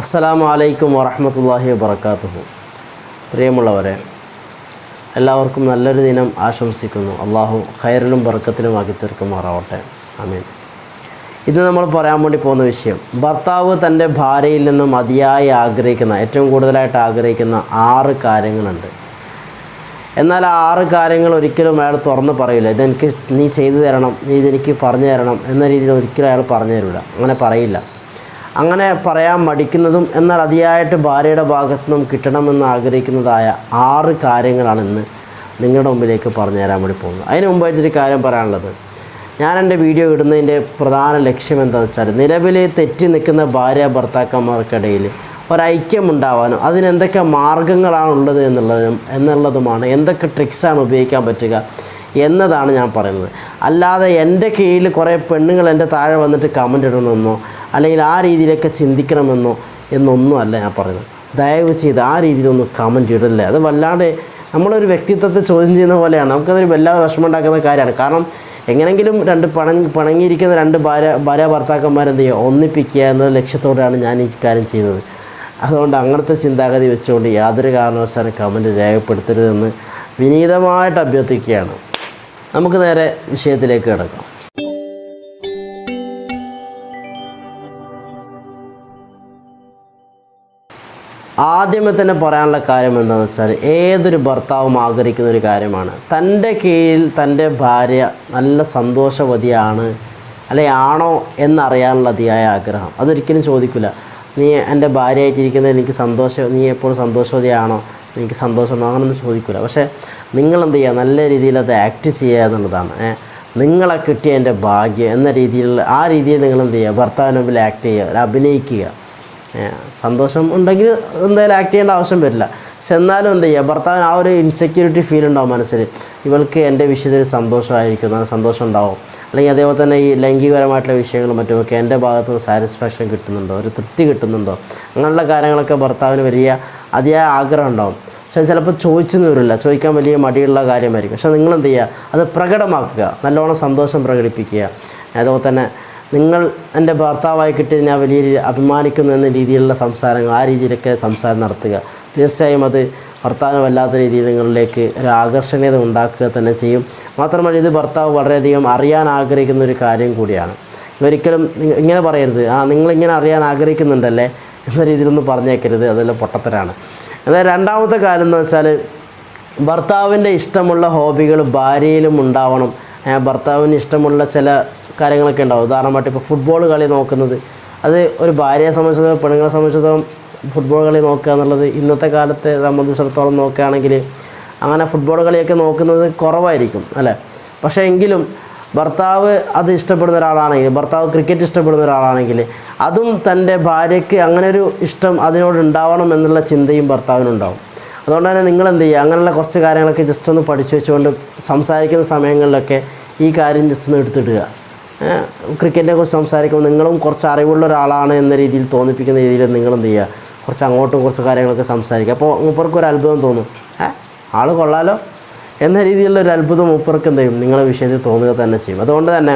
അസ്സലാമു അലൈക്കും വറഹമത്തല്ലാഹി വബർക്കാത്തുഹു പ്രിയമുള്ളവരെ എല്ലാവർക്കും നല്ലൊരു ദിനം ആശംസിക്കുന്നു. അള്ളാഹു ഖൈറിലും ബർക്കത്തിലും ആക്കി തീർക്കുമാറാവട്ടെ. അമീൻ ഇന്ന് നമ്മൾ പറയാൻ വേണ്ടി പോകുന്ന വിഷയം ഭർത്താവ് തന്റെ ഭാര്യയിൽ നിന്നും അതിയായി ആഗ്രഹിക്കുന്ന ഏറ്റവും കൂടുതലായിട്ട് ആഗ്രഹിക്കുന്ന ആറ് കാര്യങ്ങളുണ്ട്. എന്നാൽ ആ ആറ് കാര്യങ്ങൾ ഒരിക്കലും അയാൾ തുറന്ന് പറയില്ല. ഇതെനിക്ക് നീ ചെയ്തു തരണം നീ ഇതെനിക്ക് പറഞ്ഞു തരണം എന്ന രീതിയിൽ ഒരിക്കലും അയാൾ പറഞ്ഞു തരില്ല. അങ്ങനെ പറയില്ല. അങ്ങനെ പറയാൻ മടിക്കുന്നതും എന്നാൽ അതിയായിട്ട് ഭാര്യയുടെ ഭാഗത്തു നിന്നും കിട്ടണമെന്ന് ആഗ്രഹിക്കുന്നതായ ആറ് കാര്യങ്ങളാണ് ഇന്ന് നിങ്ങളുടെ മുമ്പിലേക്ക് പറഞ്ഞു തരാൻ വേണ്ടി പോകുന്നത്. അതിന് മുമ്പായിട്ടൊരു കാര്യം പറയാനുള്ളത്. ഞാൻ എന്റെ വീഡിയോ ഇടുന്നതിന്റെ പ്രധാന ലക്ഷ്യം എന്താണെന്ന് വെച്ചാൽ നിലവിൽ തെറ്റി നിൽക്കുന്ന ഭാര്യ ഭർത്താക്കന്മാർക്കിടയിൽ ഒരൈക്യം ഉണ്ടാവാനും അതിനെന്തൊക്കെ മാർഗങ്ങളാണുള്ളത് എന്നുള്ളതും എന്നുള്ളതുമാണ് എന്തൊക്കെ ട്രിക്സാണ് ഉപയോഗിക്കാൻ പറ്റുക എന്നതാണ് ഞാൻ പറയുന്നത്. അല്ലാതെ എന്റെ കീഴിൽ കുറേ പെണ്ണുങ്ങൾ എന്റെ താഴെ വന്നിട്ട് കമന്റ് ഇടണമെന്നോ അല്ലെങ്കിൽ ആ രീതിയിലൊക്കെ ചിന്തിക്കണമെന്നോ എന്നൊന്നും അല്ല ഞാൻ പറയുന്നത്. ദയവ് ചെയ്ത് ആ രീതിയിലൊന്നും കമന്റ് ഇടല്ലേ. അത് വല്ലാതെ നമ്മളൊരു വ്യക്തിത്വത്തെ ചോദ്യം ചെയ്യുന്ന പോലെയാണ്. നമുക്കതൊരു വല്ലാതെ വിഷമം ഉണ്ടാക്കുന്ന കാര്യമാണ്. കാരണം എങ്ങനെങ്കിലും രണ്ട് പണ പണങ്ങിയിരിക്കുന്ന രണ്ട് ഭാര്യ ഭാര്യ ഭർത്താക്കന്മാരെന്ത് ചെയ്യുക? ഒന്നിപ്പിക്കുക എന്ന ലക്ഷ്യത്തോടെയാണ് ഞാൻ ഈ കാര്യം ചെയ്യുന്നത്. അതുകൊണ്ട് അങ്ങനത്തെ ചിന്താഗതി വെച്ചുകൊണ്ട് യാതൊരു കാരണവശാലും കമന്റ് രേഖപ്പെടുത്തരുതെന്ന് വിനീതമായിട്ട് അഭ്യർത്ഥിക്കുകയാണ്. നമുക്ക് നേരെ വിഷയത്തിലേക്ക് കിടക്കാം. ആദ്യമേ തന്നെ പറയാനുള്ള കാര്യം എന്താണെന്ന് വെച്ചാൽ ഏതൊരു ഭർത്താവും ആഗ്രഹിക്കുന്ന ഒരു കാര്യമാണ്. തന്റെ കീഴിൽ തന്റെ ഭാര്യ നല്ല സന്തോഷവതിയാണ് അല്ലെ ആണോ എന്നറിയാനുള്ള അതിയായ ആഗ്രഹം. അതൊരിക്കലും ചോദിക്കില്ല നീ എന്റെ ഭാര്യയായിട്ടിരിക്കുന്നത് എനിക്ക് സന്തോഷം നീ എപ്പോഴും സന്തോഷവതിയാണോ? എനിക്ക് സന്തോഷമുണ്ടോ അങ്ങനൊന്നും ചോദിക്കില്ല പക്ഷേ നിങ്ങളെന്ത് ചെയ്യുക? നല്ല രീതിയിൽ അത് ആക്ട് ചെയ്യുക എന്നുള്ളതാണ്. നിങ്ങളെ കിട്ടിയ എന്റെ ഭാഗ്യം എന്ന രീതിയിൽ ആ രീതിയിൽ നിങ്ങൾ എന്ത് ചെയ്യുക? ഭർത്താവിന് മുമ്പിൽ ആക്ട് ചെയ്യുക അഭിനയിക്കുക. സന്തോഷം ഉണ്ടെങ്കിൽ എന്തായാലും ആക്ട് ചെയ്യേണ്ട ആവശ്യം വരില്ല. പക്ഷെ എന്നാലും എന്ത് ചെയ്യുക ഭർത്താവിന് ആ ഒരു ഇൻസെക്യൂരിറ്റി ഫീൽ ഉണ്ടാവും മനസ്സിൽ. ഇവൾക്ക് എന്റെ വിഷയത്തിൽ സന്തോഷമായിരിക്കും. സന്തോഷം ഉണ്ടാവും. അല്ലെങ്കിൽ അതേപോലെ തന്നെ ഈ ലൈംഗികപരമായിട്ടുള്ള വിഷയങ്ങളും മറ്റുമൊക്കെ എന്റെ ഭാഗത്ത് നിന്ന് സാറ്റിസ്ഫാക്ഷൻ കിട്ടുന്നുണ്ടോ? ഒരു തൃപ്തി കിട്ടുന്നുണ്ടോ? അങ്ങനെയുള്ള കാര്യങ്ങളൊക്കെ ഭർത്താവിന് വലിയ അതിയായ ആഗ്രഹം ഉണ്ടാവും. പക്ഷെ ചിലപ്പോൾ ചോദിച്ചെന്ന് വരില്ല. ചോദിക്കാൻ വലിയ മടിയുള്ള കാര്യമായിരിക്കും. പക്ഷേ നിങ്ങൾ എന്ത് ചെയ്യുക? അത് പ്രകടമാക്കുക. നല്ലോണം സന്തോഷം പ്രകടിപ്പിക്കുക. അതേപോലെ തന്നെ നിങ്ങൾ എന്റെ ഭർത്താവായി കിട്ടിയത് ഞാൻ വലിയ അഭിമാനിക്കുന്നു എന്ന രീതിയിലുള്ള സംസാരങ്ങൾ ആ രീതിയിലൊക്കെ സംസാരം നടത്തുക. തീർച്ചയായും അത് ഭർത്താവിന് വല്ലാത്ത രീതിയിൽ നിങ്ങളിലേക്ക് ഒരു ആകർഷണീയത ഉണ്ടാക്കുക തന്നെ ചെയ്യും. മാത്രമല്ല ഇത് ഭർത്താവ് വളരെയധികം അറിയാൻ ആഗ്രഹിക്കുന്ന ഒരു കാര്യം കൂടിയാണ്. ഒരിക്കലും ഇങ്ങനെ പറയരുത്. ആ നിങ്ങളിങ്ങനെ അറിയാൻ ആഗ്രഹിക്കുന്നുണ്ടല്ലേ എന്ന രീതിയിലൊന്നും പറഞ്ഞേക്കരുത്. അതെല്ലാം പൊട്ടത്തരാണ്. എന്നാൽ രണ്ടാമത്തെ കാര്യം എന്ന് വെച്ചാൽ ഭർത്താവിന്റെ ഇഷ്ടമുള്ള ഹോബികൾ ഭാര്യയിലും ഉണ്ടാവണം. ഭർത്താവിന് ഇഷ്ടമുള്ള ചില കാര്യങ്ങളൊക്കെ ഉണ്ടാവും. ഉദാഹരണമായിട്ട് ഇപ്പോൾ ഫുട്ബോൾ കളി നോക്കുന്നത്. അത് ഒരു ഭാര്യയെ സംബന്ധിച്ചിടത്തോളം പെണ്ണുങ്ങളെ സംബന്ധിച്ചിടത്തോളം ഫുട്ബോൾ കളി നോക്കുക എന്നുള്ളത് ഇന്നത്തെ കാലത്തെ സംബന്ധിച്ചിടത്തോളം നോക്കുകയാണെങ്കിൽ അങ്ങനെ ഫുട്ബോൾ കളിയൊക്കെ നോക്കുന്നത് കുറവായിരിക്കും അല്ലേ? പക്ഷേ എങ്കിലും ഭർത്താവ് അത് ഇഷ്ടപ്പെടുന്ന ഒരാളാണെങ്കിൽ ഭർത്താവ് ക്രിക്കറ്റ് ഇഷ്ടപ്പെടുന്ന ഒരാളാണെങ്കിൽ അതും തന്റെ ഭാര്യയ്ക്ക് അങ്ങനെ ഒരു ഇഷ്ടം അതിനോട് ഉണ്ടാവണം എന്നുള്ള ചിന്തയും ഭർത്താവിനുണ്ടാവും. അതുകൊണ്ട് തന്നെ നിങ്ങൾ എന്ത് ചെയ്യുക? അങ്ങനെയുള്ള കുറച്ച് കാര്യങ്ങളൊക്കെ ജസ്റ്റ് ഒന്ന് പഠിച്ചു വെച്ചുകൊണ്ട് സംസാരിക്കുന്ന സമയങ്ങളിലൊക്കെ ഈ കാര്യം ജസ്റ്റ് ഒന്ന് എടുത്തിടുക. ക്രിക്കറ്റിനെ കുറിച്ച് സംസാരിക്കുമ്പോൾ നിങ്ങളും കുറച്ച് അറിവുള്ള ഒരാളാണ് എന്ന രീതിയിൽ തോന്നിപ്പിക്കുന്ന രീതിയിൽ നിങ്ങൾ എന്ത് ചെയ്യുക? കുറച്ച് അങ്ങോട്ടും കുറച്ച് കാര്യങ്ങളൊക്കെ സംസാരിക്കുക. അപ്പോൾ മൂപ്പർക്ക് ഒരു അത്ഭുതം തോന്നും. ഏ ആൾ കൊള്ളാലോ? എന്ന രീതിയിലുള്ള ഒരു അത്ഭുതം മൂപ്പർക്ക് എന്ത് ചെയ്യും? നിങ്ങളുടെ വിഷയത്തിൽ തോന്നുക തന്നെ ചെയ്യും. അതുകൊണ്ട് തന്നെ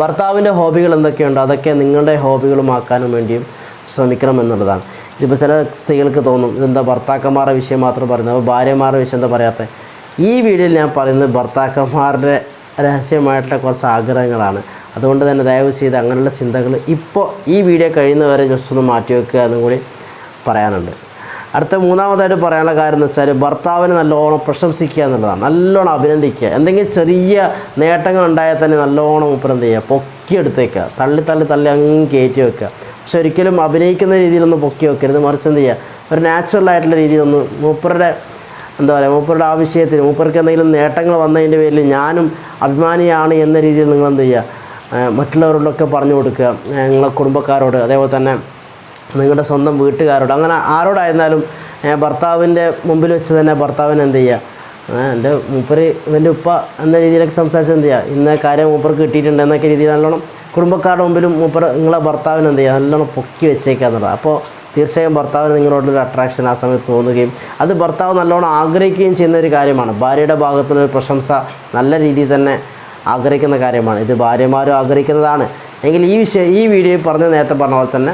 ഭർത്താവിന്റെ ഹോബികൾ എന്തൊക്കെയുണ്ടോ? അതൊക്കെ നിങ്ങളുടെ ഹോബികളുമാക്കാനും വേണ്ടിയും ശ്രമിക്കണം എന്നുള്ളതാണ്. ഇതിപ്പോൾ ചില സ്ത്രീകൾക്ക് തോന്നും ഇതെന്താ ഭർത്താക്കന്മാരുടെ വിഷയം മാത്രം പറയുന്നത്? അപ്പോൾ ഭാര്യമാരുടെ വിഷയം എന്താ പറയാത്തത്? ഈ വീഡിയോയിൽ ഞാൻ പറയുന്നത് ഭർത്താക്കന്മാരുടെ രഹസ്യമായിട്ടുള്ള കുറച്ച് ആഗ്രഹങ്ങളാണ്. അതുകൊണ്ട് തന്നെ ദയവ് ചെയ്ത് അങ്ങനെയുള്ള ചിന്തകൾ ഇപ്പോൾ ഈ വീഡിയോ കഴിയുന്നവരെ ജസ്റ്റ് ഒന്ന് മാറ്റി വെക്കുക എന്നും കൂടി പറയാനുണ്ട്. അടുത്ത മൂന്നാമതായിട്ട് പറയാനുള്ള കാര്യം എന്ന് വെച്ചാൽ ഭർത്താവിനെ നല്ലോണം പ്രശംസിക്കുക എന്നുള്ളതാണ്. നല്ലോണം അഭിനന്ദിക്കുക. എന്തെങ്കിലും ചെറിയ നേട്ടങ്ങൾ ഉണ്ടായാൽ തന്നെ നല്ലോണം ഉപ്പരം ചെയ്യുക. പൊക്കിയെടുത്തേക്കുക തള്ളി തള്ളി തള്ളി അങ്ങ് കയറ്റി വെക്കുക. പക്ഷെ ഒരിക്കലും അഭിനയിക്കുന്ന രീതിയിലൊന്നും പൊക്കി വെക്കരുത്. മറിച്ച് എന്ത് ചെയ്യുക? ഒരു നാച്ചുറൽ ആയിട്ടുള്ള രീതിയിലൊന്ന് മൂപ്പരുടെ എന്താ പറയുക മൂപ്പരുടെ ആ വിഷയത്തിന് മൂപ്പർക്ക് എന്തെങ്കിലും നേട്ടങ്ങൾ വന്നതിന്റെ പേരിൽ ഞാനും അഭിമാനിയാണ് എന്ന രീതിയിൽ നിങ്ങൾ എന്ത് ചെയ്യുക മറ്റുള്ളവരോടൊക്കെ പറഞ്ഞു കൊടുക്കുക നിങ്ങളെ കുടുംബക്കാരോട് അതേപോലെ തന്നെ നിങ്ങളുടെ സ്വന്തം വീട്ടുകാരോട്. അങ്ങനെ ആരോടായിരുന്നാലും ഭർത്താവിന്റെ മുമ്പിൽ വെച്ച് തന്നെ ഭർത്താവിന് എന്ത് ചെയ്യുക എന്റെ മൂപ്പര് ഇവന്റെ ഉപ്പ എന്ന രീതിയിലൊക്കെ സംസാരിച്ച് എന്ത് ചെയ്യുക ഇന്ന കാര്യം മൂപ്പർക്ക് കിട്ടിയിട്ടുണ്ട് എന്നൊക്കെ രീതിയിൽ നല്ലോണം കുടുംബക്കാരുടെ മുമ്പിലും മൂപ്പർ നിങ്ങളെ ഭർത്താവിന് എന്ത് ചെയ്യുക നല്ലോണം പൊക്കി വെച്ചേക്കാന്നുള്ളത് അപ്പോൾ തീർച്ചയായും ഭർത്താവിന് നിങ്ങളോടൊരു അട്രാക്ഷൻ ആ സമയത്ത് തോന്നുകയും അത് ഭർത്താവ് നല്ലോണം ആഗ്രഹിക്കുകയും ചെയ്യുന്ന ഒരു കാര്യമാണ്. ഭാര്യയുടെ ഭാഗത്തുനിന്ന് ഒരു പ്രശംസ നല്ല രീതിയിൽ തന്നെ ആഗ്രഹിക്കുന്ന കാര്യമാണ്. ഇത് ഭാര്യമാരും ആഗ്രഹിക്കുന്നതാണ്. എങ്കിൽ ഈ വിഷയം ഈ വീഡിയോയിൽ പറഞ്ഞ നേരത്തെ പറഞ്ഞ പോലെ തന്നെ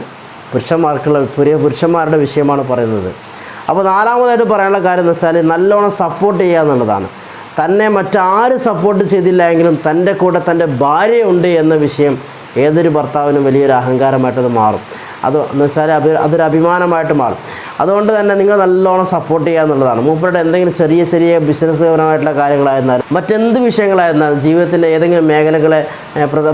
പുരുഷന്മാർക്കുള്ള പുതിയ പുരുഷന്മാരുടെ വിഷയമാണ് പറയുന്നത്. അപ്പോൾ നാലാമതായിട്ട് പറയാനുള്ള കാര്യം എന്ന് വെച്ചാൽ നല്ലോണം സപ്പോർട്ട് ചെയ്യുക എന്നുള്ളതാണ്. തന്നെ മറ്റാര് സപ്പോർട്ട് ചെയ്തില്ല എങ്കിലും തന്റെ കൂടെ തന്റെ ഭാര്യയുണ്ട് എന്ന വിഷയം ഏതൊരു ഭർത്താവിനും വലിയൊരു അഹങ്കാരമായിട്ടത് മാറും. അത് എന്ന് വെച്ചാൽ അഭി അതൊരു അഭിമാനമായിട്ട് മാറും. അതുകൊണ്ട് തന്നെ നിങ്ങൾ നല്ലോണം സപ്പോർട്ട് ചെയ്യുക എന്നുള്ളതാണ്. മൂപ്പരുടെ എന്തെങ്കിലും ചെറിയ ചെറിയ ബിസിനസ്സുപരമായിട്ടുള്ള കാര്യങ്ങളായിരുന്നാലും മറ്റെന്ത് വിഷയങ്ങളായിരുന്നാലും ജീവിതത്തിന്റെ ഏതെങ്കിലും മേഖലകളെ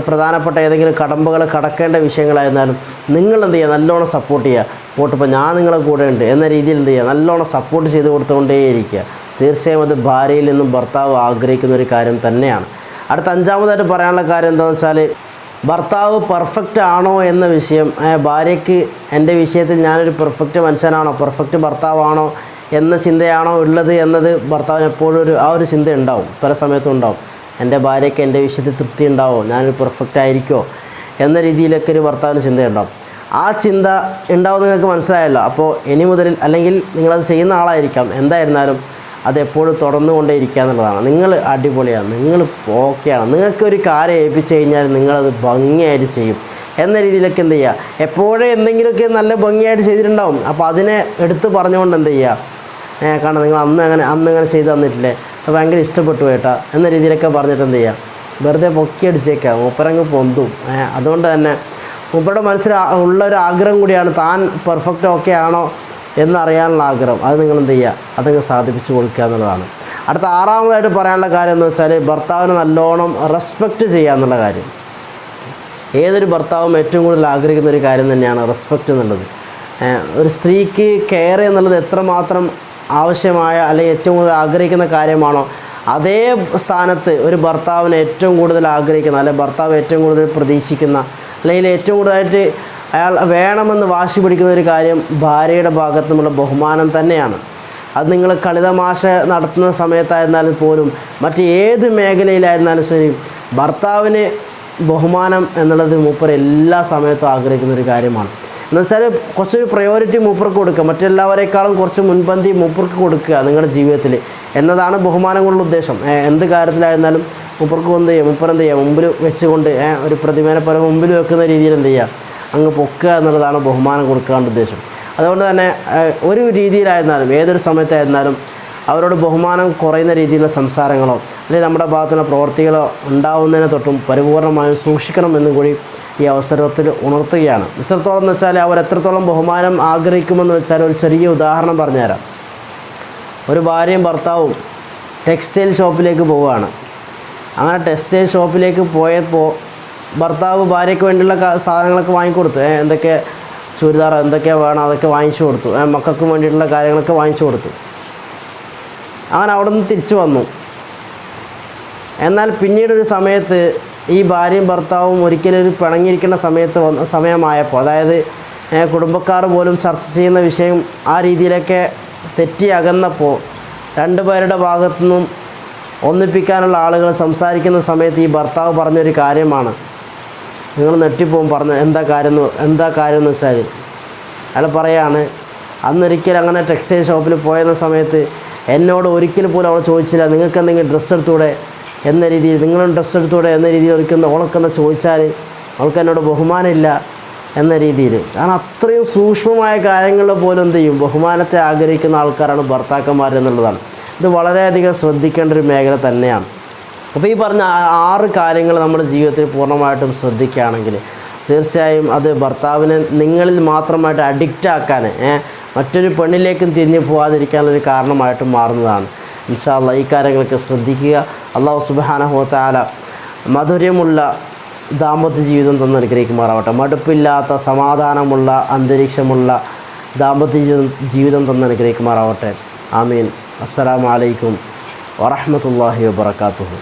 പ്രധാനപ്പെട്ട ഏതെങ്കിലും കടമ്പകൾ കടക്കേണ്ട വിഷയങ്ങളായിരുന്നാലും നിങ്ങൾ എന്ത് ചെയ്യുക? നല്ലോണം സപ്പോർട്ട് ചെയ്യുക. പോട്ടിപ്പോൾ ഞാൻ നിങ്ങളെ കൂടെ ഉണ്ട് എന്ന രീതിയിൽ എന്ത് ചെയ്യുക? നല്ലോണം സപ്പോർട്ട് ചെയ്ത് കൊടുത്തുകൊണ്ടേയിരിക്കുക. തീർച്ചയായും അത് ഭാര്യയിൽ നിന്നും ഭർത്താവ് ആഗ്രഹിക്കുന്ന ഒരു കാര്യം തന്നെയാണ്. അടുത്ത അഞ്ചാമതായിട്ട് പറയാനുള്ള കാര്യം എന്താണെന്ന് വെച്ചാൽ ഭർത്താവ് പെർഫെക്റ്റ് ആണോ എന്ന വിഷയം ഭാര്യയ്ക്ക് എന്റെ വിഷയത്തിൽ ഞാനൊരു പെർഫെക്റ്റ് മനുഷ്യനാണോ പെർഫെക്റ്റ് ഭർത്താവാണോ എന്ന ചിന്തയാണോ ഉള്ളത് എന്നത് ഭർത്താവിന് എപ്പോഴും ഒരു ആ ഒരു ചിന്ത ഉണ്ടാവും. പല സമയത്തും ഉണ്ടാവും. എന്റെ ഭാര്യയ്ക്ക് എന്റെ വിഷയത്തിൽ തൃപ്തി ഉണ്ടാവോ? ഞാനൊരു പെർഫെക്റ്റ് ആയിരിക്കുമോ എന്ന രീതിയിലൊക്കെ ഒരു ഭർത്താവിന് ചിന്തയുണ്ടാവും. ആ ചിന്ത ഉണ്ടാവും നിങ്ങൾക്ക് മനസ്സിലായല്ലോ. അപ്പോൾ ഇനി മുതൽ അല്ലെങ്കിൽ നിങ്ങളത് ചെയ്യുന്ന ആളായിരിക്കാം. എന്തായിരുന്നാലും അത് എപ്പോഴും തുടർന്നുകൊണ്ടേ ഇരിക്കുക എന്നുള്ളതാണ് നിങ്ങൾ അടിപൊളിയാണ് നിങ്ങൾ ഓക്കെയാണ് നിങ്ങൾക്കൊരു കാര്യം ഏൽപ്പിച്ചു കഴിഞ്ഞാൽ നിങ്ങളത് ഭംഗിയായിട്ട് ചെയ്യും. എന്ന രീതിയിലൊക്കെ എന്ത് ചെയ്യുക എപ്പോഴും എന്തെങ്കിലുമൊക്കെ നല്ല ഭംഗിയായിട്ട് ചെയ്തിട്ടുണ്ടാവും. അപ്പോൾ അതിനെ എടുത്ത് പറഞ്ഞുകൊണ്ട് എന്ത് ചെയ്യുക കാരണം നിങ്ങൾ അന്ന് അങ്ങനെ അന്ന് അങ്ങനെ ചെയ്ത് തന്നിട്ടില്ലേ? അത് ഭയങ്കര ഇഷ്ടപ്പെട്ടു കേട്ടാ. എന്ന രീതിയിലൊക്കെ പറഞ്ഞിട്ട് എന്ത് ചെയ്യുക വെറുതെ പൊക്കി അടിച്ചേക്കാം മൂപ്പരങ്ങ് പൊന്തും. അതുകൊണ്ട് തന്നെ മൂപ്പരുടെ മനസ്സിൽ ഉള്ള ഒരു ആഗ്രഹം കൂടിയാണ് താൻ പെർഫെക്റ്റ് ഓക്കെ ആണോ എന്നറിയാനുള്ള ആഗ്രഹം. അത് നിങ്ങൾ എന്ത് ചെയ്യുക? അതങ്ങ് സാധിപ്പിച്ചു കൊടുക്കുക എന്നുള്ളതാണ്. അടുത്ത ആറാമതായിട്ട് പറയാനുള്ള കാര്യം എന്ന് വെച്ചാൽ ഭർത്താവിന് നല്ലോണം റെസ്പെക്റ്റ് ചെയ്യുക എന്നുള്ള കാര്യം. ഏതൊരു ഭർത്താവും ഏറ്റവും കൂടുതൽ ആഗ്രഹിക്കുന്ന ഒരു കാര്യം തന്നെയാണ് റെസ്പെക്റ്റ് എന്നുള്ളത്. ഒരു സ്ത്രീക്ക് കെയർ എന്നുള്ളത് എത്രമാത്രം ആവശ്യമായ അല്ലെങ്കിൽ ഏറ്റവും കൂടുതൽ ആഗ്രഹിക്കുന്ന കാര്യമാണോ അതേ സ്ഥാനത്ത് ഒരു ഭർത്താവിന് ഏറ്റവും കൂടുതൽ ആഗ്രഹിക്കുന്ന അല്ലെങ്കിൽ ഭർത്താവ് ഏറ്റവും കൂടുതൽ പ്രതീക്ഷിക്കുന്ന അല്ലെങ്കിൽ ഏറ്റവും കൂടുതലായിട്ട് അയാൾ വേണമെന്ന് വാശി പിടിക്കുന്ന ഒരു കാര്യം ഭാര്യയുടെ ഭാഗത്ത് നിന്നുള്ള ബഹുമാനം തന്നെയാണ്. അത് നിങ്ങൾ കളിതമാശ നടത്തുന്ന സമയത്തായിരുന്നാലും പോലും മറ്റ് ഏത് മേഖലയിലായിരുന്നാലും ശരി ഭർത്താവിന് ബഹുമാനം എന്നുള്ളത് മൂപ്പർ എല്ലാ സമയത്തും ആഗ്രഹിക്കുന്ന ഒരു കാര്യമാണ്. എന്നുവെച്ചാൽ കുറച്ചൊരു പ്രയോറിറ്റി മൂപ്പർക്ക് കൊടുക്കുക. മറ്റെല്ലാവരെക്കാളും കുറച്ച് മുൻപന്തി മൂപ്പർക്ക് കൊടുക്കുക നിങ്ങളുടെ ജീവിതത്തിൽ എന്നതാണ് ബഹുമാനം കൊണ്ടുള്ള ഉദ്ദേശം. എന്ത് കാര്യത്തിലായിരുന്നാലും മൂപ്പർക്ക് എന്ത് ചെയ്യുക മൂപ്പർ എന്ത് ചെയ്യുക മുമ്പിൽ വെച്ചുകൊണ്ട് ഒരു പ്രതിമേനെ പോലെ മുമ്പിൽ വെക്കുന്ന രീതിയിൽ എന്ത് ചെയ്യുക അങ്ങ് പൊക്കുക എന്നുള്ളതാണ് ബഹുമാനം കൊടുക്കാണ്ട് ഉദ്ദേശം. അതുകൊണ്ട് തന്നെ ഒരു രീതിയിലായിരുന്നാലും ഏതൊരു സമയത്തായിരുന്നാലും അവരോട് ബഹുമാനം കുറയുന്ന രീതിയിലുള്ള സംസാരങ്ങളോ അല്ലെങ്കിൽ നമ്മുടെ ഭാഗത്തുള്ള പ്രവർത്തികളോ ഉണ്ടാവുന്നതിനെ തൊട്ടും പരിപൂർണമായും സൂക്ഷിക്കണമെന്നും കൂടി ഈ അവസരത്തിൽ ഉണർത്തുകയാണ്. എത്രത്തോളം എന്ന് വെച്ചാൽ അവർ എത്രത്തോളം ബഹുമാനം ആഗ്രഹിക്കുമെന്ന് വെച്ചാൽ ഒരു ചെറിയ ഉദാഹരണം പറഞ്ഞുതരാം. ഒരു ഭാര്യയും ഭർത്താവും ടെക്സ്റ്റൈൽ ഷോപ്പിലേക്ക് പോവുകയാണ്. അങ്ങനെ ടെക്സ്റ്റൈൽ ഷോപ്പിലേക്ക് പോയപ്പോൾ ഭർത്താവ് ഭാര്യയ്ക്ക് വേണ്ടിയുള്ള സാധനങ്ങളൊക്കെ വാങ്ങിക്കൊടുത്തു. എന്തൊക്കെ ചുരിദാർ എന്തൊക്കെ വേണം അതൊക്കെ വാങ്ങിച്ചു കൊടുത്തു. മക്കൾക്ക് വേണ്ടിയിട്ടുള്ള കാര്യങ്ങളൊക്കെ വാങ്ങിച്ചു കൊടുത്തു. അങ്ങനെ അവിടെ നിന്ന് തിരിച്ചു വന്നു. എന്നാൽ പിന്നീടൊരു സമയത്ത് ഈ ഭാര്യയും ഭർത്താവും ഒരിക്കലും ഒരു പിണങ്ങിയിരിക്കുന്ന സമയത്ത് വന്ന സമയമായപ്പോൾ അതായത് കുടുംബക്കാർ പോലും ചർച്ച ചെയ്യുന്ന വിഷയം ആ രീതിയിലൊക്കെ തെറ്റി അകന്നപ്പോൾ രണ്ടുപേരുടെ ഭാഗത്തു നിന്നും ഒന്നിപ്പിക്കാനുള്ള ആളുകൾ സംസാരിക്കുന്ന സമയത്ത് ഈ ഭർത്താവ് പറഞ്ഞൊരു കാര്യമാണ്. നിങ്ങൾ നെറ്റിപ്പോകും പറഞ്ഞ എന്താ കാര്യം എന്താ കാര്യം എന്ന് വെച്ചാൽ അയാൾ പറയാണ് അന്നൊരിക്കൽ അങ്ങനെ ടെക്സ്റ്റൈൽ ഷോപ്പിൽ പോയെന്ന സമയത്ത് എന്നോട് ഒരിക്കൽ പോലും അവൾ ചോദിച്ചില്ല നിങ്ങൾക്ക് എന്തെങ്കിലും ഡ്രസ്സ് എടുത്തൂടെ? എന്ന രീതിയിൽ നിങ്ങളും ഡ്രസ്സ് എടുത്തൂടെ? എന്ന രീതിയിൽ ഒരിക്കുന്ന ഓളക്കെന്ന് ചോദിച്ചാൽ അവൾക്ക് എന്നോട് ബഹുമാനമില്ല എന്ന രീതിയിൽ. കാരണം അത്രയും സൂക്ഷ്മമായ കാര്യങ്ങളിൽ പോലും എന്ത് ചെയ്യും? ബഹുമാനത്തെ ആഗ്രഹിക്കുന്ന ആൾക്കാരാണ് ഭർത്താക്കന്മാർ എന്നുള്ളതാണ് ഇത് വളരെയധികം ശ്രദ്ധിക്കേണ്ട ഒരു മേഖല തന്നെയാണ്. അപ്പോൾ ഈ പറഞ്ഞ ആറ് കാര്യങ്ങൾ നമ്മുടെ ജീവിതത്തിൽ പൂർണമായിട്ടും ശ്രദ്ധിക്കുകയാണെങ്കിൽ തീർച്ചയായും അത് ഭർത്താവിനെ നിങ്ങളിൽ മാത്രമായിട്ട് അഡിക്റ്റ് ആക്കാൻ മറ്റൊരു പെണ്ണിലേക്കും തിരിഞ്ഞു പോകാതിരിക്കാനുള്ളൊരു കാരണമായിട്ട് മാറുന്നതാണ്. ഇൻഷാല്ല ഈ കാര്യങ്ങളൊക്കെ ശ്രദ്ധിക്കുക. അള്ളാഹു സുബാനഹോത്താല മധുരമുള്ള ദാമ്പത്യ ജീവിതം തന്നെ അനുഗ്രഹിക്കുമാറാവട്ടെ. മടുപ്പില്ലാത്ത സമാധാനമുള്ള അന്തരീക്ഷമുള്ള ദാമ്പത്യ ജീവിതം ജീവിതം തന്നെ അനുഗ്രഹിക്കുമാറാവട്ടെ. ആമീൻ. അസ്സലാമലൈക്കും വറഹമത്തല്ലാഹി വാബർക്കാത്തുഹു